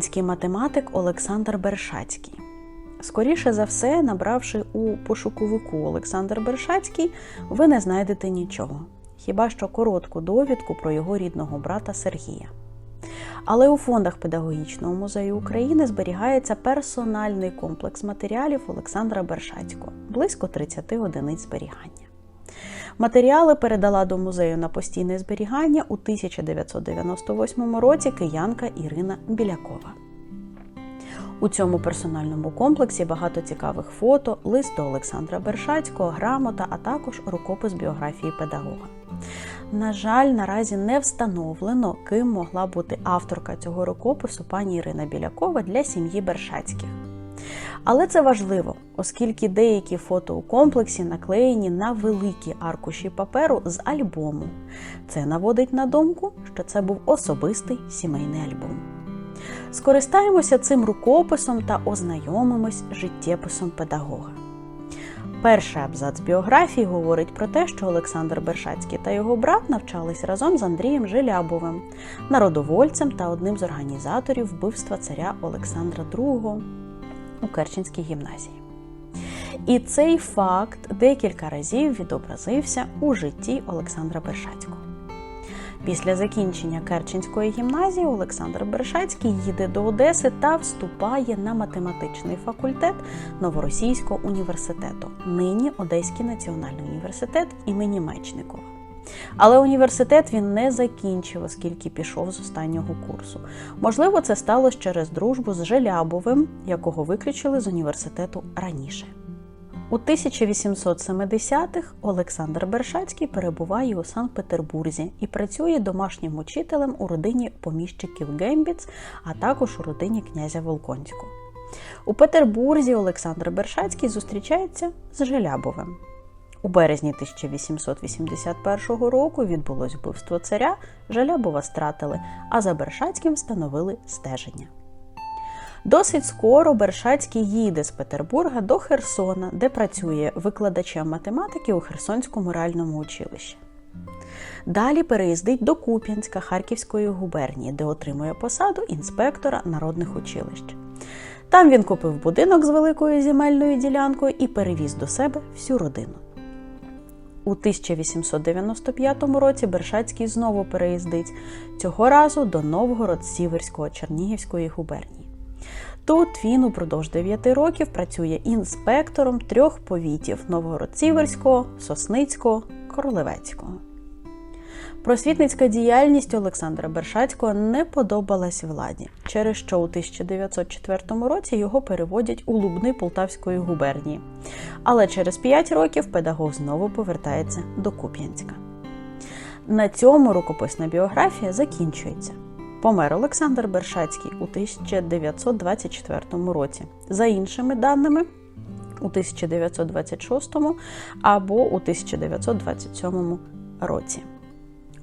український математик Олександр Бершацький. Скоріше за все, набравши у пошуковику Олександр Бершацький, ви не знайдете нічого, хіба що коротку довідку про його рідного брата Сергія. Але у фондах Педагогічного музею України зберігається персональний комплекс матеріалів Олександра Бершацького, близько 30 одиниць зберігання. Матеріали передала до музею на постійне зберігання у 1998 році киянка Ірина Білякова. У цьому персональному комплексі багато цікавих фото, лист до Олександра Бершацького, грамота, а також рукопис біографії педагога. На жаль, наразі не встановлено, ким могла бути авторка цього рукопису пані Ірина Білякова для сім'ї Бершацьких. Але це важливо, оскільки деякі фото у комплексі наклеєні на великі аркуші паперу з альбому. Це наводить на думку, що це був особистий сімейний альбом. Скористаємося цим рукописом та ознайомимось з життєписом педагога. Перший абзац біографії говорить про те, що Олександр Бершацький та його брат навчались разом з Андрієм Желябовим, народовольцем та одним з організаторів вбивства царя Олександра II у Керченській гімназії. І цей факт декілька разів відобразився у житті Олександра Бершацького. Після закінчення Керченської гімназії Олександр Бершацький їде до Одеси та вступає на математичний факультет Новоросійського університету, нині Одеський національний університет імені Мечникова. Але університет він не закінчив, оскільки пішов з останнього курсу. Можливо, це сталося через дружбу з Желябовим, якого виключили з університету раніше. У 1870-х Олександр Бершацький перебуває у Санкт-Петербурзі і працює домашнім учителем у родині поміщиків Гембіц, а також у родині князя Волконського. У Петербурзі Олександр Бершацький зустрічається з Желябовим. У березні 1881 року відбулось вбивство царя, Желябова стратили, а за Бершацьким встановили стеження. Досить скоро Бершацький їде з Петербурга до Херсона, де працює викладачем математики у Херсонському реальному училищі. Далі переїздить до Куп'янська Харківської губернії, де отримує посаду інспектора народних училищ. Там він купив будинок з великою земельною ділянкою і перевіз до себе всю родину. У 1895 році Бершацький знову переїздить цього разу до Новгород-Сіверського Чернігівської губернії. Тут він упродовж 9 років працює інспектором трьох повітів Новгород-Сіверського, Сосницького, Королевецького. Просвітницька діяльність Олександра Бершацького не подобалась владі, через що у 1904 році його переводять у Лубни Полтавської губернії. Але через 5 років педагог знову повертається до Куп'янська. На цьому рукописна біографія закінчується. Помер Олександр Бершацький у 1924 році. За іншими даними, у 1926 або у 1927 році.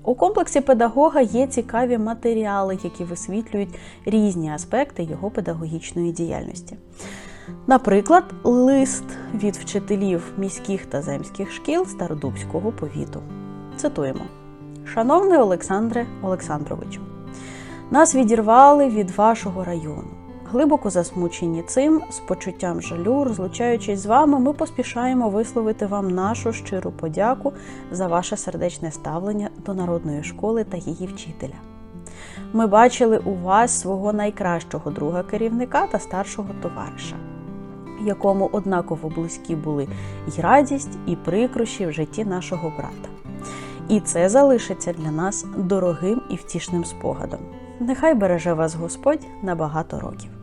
У комплексі педагога є цікаві матеріали, які висвітлюють різні аспекти його педагогічної діяльності. Наприклад, лист від вчителів міських та земських шкіл Стародубського повіту. Цитуємо: Шановний Олександре Олександровичу, нас відірвали від вашого району. Глибоко засмучені цим, з почуттям жалю, розлучаючись з вами, ми поспішаємо висловити вам нашу щиру подяку за ваше сердечне ставлення до народної школи та її вчителя. Ми бачили у вас свого найкращого друга керівника та старшого товариша, якому однаково близькі були і радість, і прикрощі в житті нашого брата. І це залишиться для нас дорогим і втішним спогадом. Нехай береже вас Господь на багато років.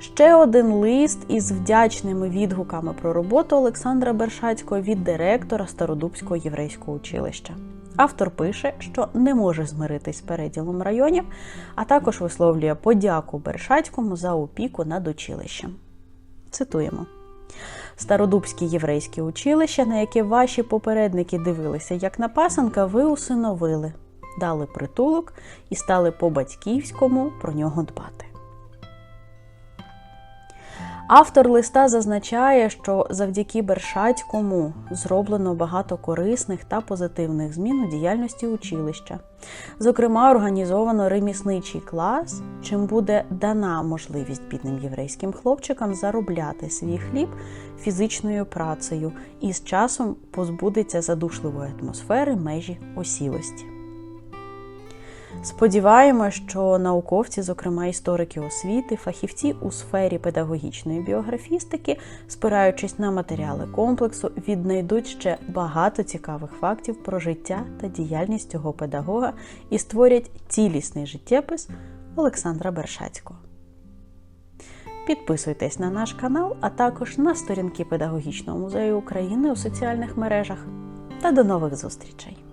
Ще один лист із вдячними відгуками про роботу Олександра Бершацького від директора Стародубського єврейського училища. Автор пише, що не може змиритись з переділом районів, а також висловлює подяку Бершацькому за опіку над училищем. Цитуємо. Стародубське єврейське училище, на яке ваші попередники дивилися як на пасенка, ви усиновили, дали притулок і стали по батьківському про нього дбати. Автор листа зазначає, що завдяки Бершацькому зроблено багато корисних та позитивних змін у діяльності училища. Зокрема, організовано ремісничий клас, чим буде дана можливість бідним єврейським хлопчикам заробляти свій хліб фізичною працею і з часом позбудеться задушливої атмосфери межі осілості. Сподіваємось, що науковці, зокрема історики освіти, фахівці у сфері педагогічної біографістики, спираючись на матеріали комплексу, віднайдуть ще багато цікавих фактів про життя та діяльність цього педагога і створять цілісний життєпис Олександра Бершацького. Підписуйтесь на наш канал, а також на сторінки Педагогічного музею України у соціальних мережах. Та до нових зустрічей!